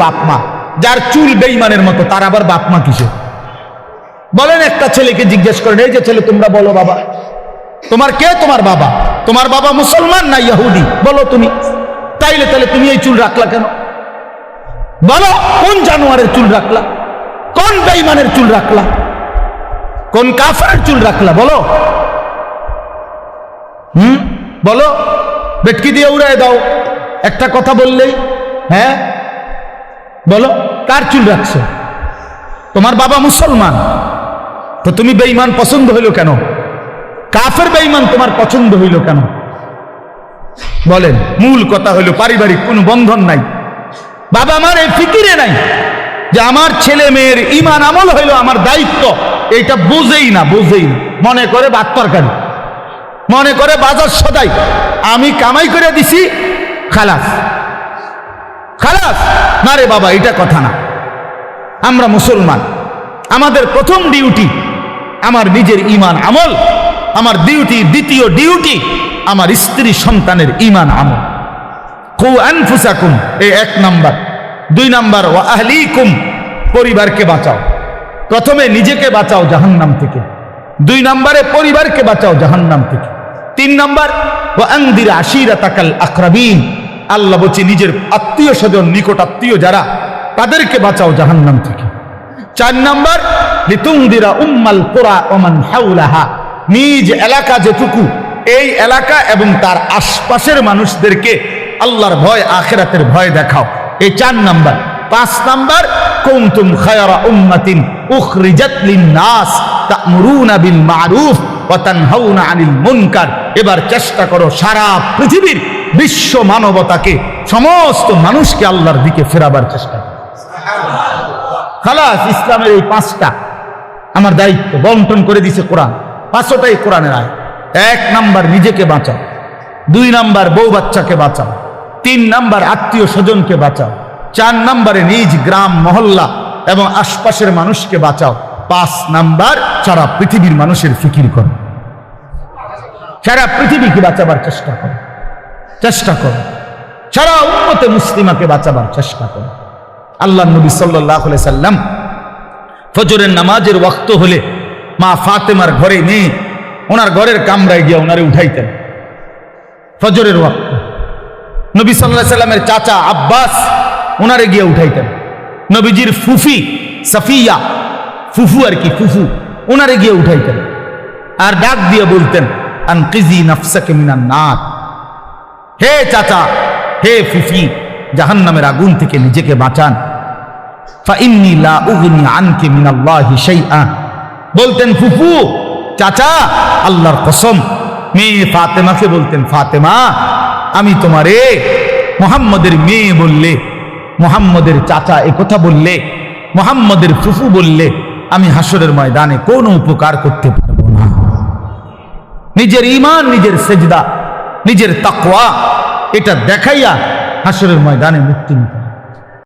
বাপ মা, যার চুল বেইমানের মতো, তার আবার বাপ মা কিসে? বলেন একটা ছেলেকে জিজ্ঞেস করেন, এই যে ছেলে, তোমরা বলো বাবা। তোমার কে? তোমার বাবা। তোমার বাবা মুসলমান না ইহুদি? বলো তুমি। তাইলে তাহলে তুমি এই চুল রাখলা কেন? বলো, কোন জানোয়ারের চুল রাখলা? কোন বেইমানের চুল রাখলা? কোন কাফারের চুল রাখলা? বলো। হুম? বলো। বেটকি দিয়ে উড়ায় দাও। একটা কথা বললেই হ্যাঁ? বলো, কার চুল রাখছো? তোমার বাবা মুসলমান। তো তুমি বেঈমান পছন্দ হইল কেন? কাফের বেঈমান তোমার পছন্দ হইল কেন? বলেন, মূল কথা হইল পারিবারিক কোনো বন্ধন নাই। বাবা আমার এই ফিকিরে নাই যে আমার ছেলে মেয়ের ইমান আমল হইল আমার দায়িত্ব। এইটা বুঝেই না বুঝেই না। মনে করে বাদ তরকারি। মনে করে বাজার সদাই। আমি কামাই করে দিছি খালাস। খালাস। না রে বাবা, এটা কথা না। আমরা মুসলমান। আমাদের প্রথম ডিউটি আমার নিজের ইমান আমল, আমার ডিউটি দ্বিতীয় ডিউটি আমার স্ত্রী সন্তানের ইমান আমল। কু আনফুসাকুম এই এক নাম্বার। দুই নাম্বার ও আহলিকুম, পরিবারকে বাঁচাও। প্রথমে নিজেকে বাঁচাও জাহান্নাম থেকে। দুই নম্বরে পরিবারকে বাঁচাও জাহান্নাম থেকে। তিন নাম্বার ও আংদির আশিরা তাকাল আক্রাবিন আল্লাহ বলছে, নিজের আত্মীয় স্বজন, নিকট আত্মীয় যারা, তাদেরকে বাঁচাও জাহান্নাম থেকে। চার নাম্বার লিতুংদিরা উম্মাল কোরআ ওমান হাউলাহা। নিজ এলাকা যেটুকু, এই এলাকা এবং তার আশপাশের মানুষদেরকে আল্লাহর ভয়, আখেরাতের ভয় দেখাও। এই চার নাম্বার। পাঁচ নাম্বার, কুনতুম খায়রা উম্মাতিন উখরিজাত লিন-নাস তা'মুরুনা বিল মা'রুফ ওয়া তানহাউনা আনিল মুনকার। এবার চেষ্টা করো সারা পৃথিবীর বিশ্ব মানবতাকে, সমস্ত মানুষকে আল্লাহর দিকে ফেরাবার চেষ্টা খালাস, ইসলামের এই পাঁচটা আমার দায়িত্ব, বন্টন করে দিছে কোরআন। পাঁচটাই কোরআনের আয়। এক নাম্বার, নিজেকে বাঁচাও। দুই নাম্বার, বউ বাচ্চাকে বাঁচাও। তিন নাম্বার, আত্মীয় স্বজনকে বাঁচাও। চার নাম্বারে, নিজ গ্রাম, মহল্লা এবং আশপাশের মানুষকে বাঁচাও। পাঁচ নাম্বার, সারা পৃথিবীর মানুষের ফিকির করো। সারা পৃথিবীকে বাঁচাবার চেষ্টা করো। চেষ্টা করো। সারা উন্মতে মুসলিমাকে বাঁচাবার চেষ্টা করো। আল্লাহ নবী সাল্লাহ সাল্লাম ফজরের নামাজের ওয়াক্ত হলে মা ফাতেমার ঘরে নেই ওনার ঘরের কামরায় গিয়ে ওনারে উঠাইতেন। ফজরের ওয়াক্ত। নবী সাল্লাহ সাল্লামের চাচা আব্বাস ওনারে গিয়ে উঠাইতেন। নবীজির ফুফি সাফিয়া, ফুফু আর কি, ফুফু, ওনারে গিয়ে উঠাইতেন। আর ডাক দিয়ে বলতেন, আনকিজি নফসাকে মিনান নাথ হে চাচা, হে ফুফি, জাহান্নামের আগুন থেকে নিজেকে বাঁচান। বলতেন, ফুফু, চাচা, আল্লাহর কসম, মেয়ে ফাতেমাকে বলতেন, ফাতেমা, আমি তোমারে মোহাম্মদের মেয়ে বললে, মোহাম্মদের চাচা কথা বললে, মোহাম্মদের ফুফু বললে, আমি হাসরের ময়দানে কোনো উপকার করতে পারব না। নিজের ইমান নিজের সেজদা নিজের তাকওয়া এটা দেখাইয়া হাসরের ময়দানে মুক্তি নিতে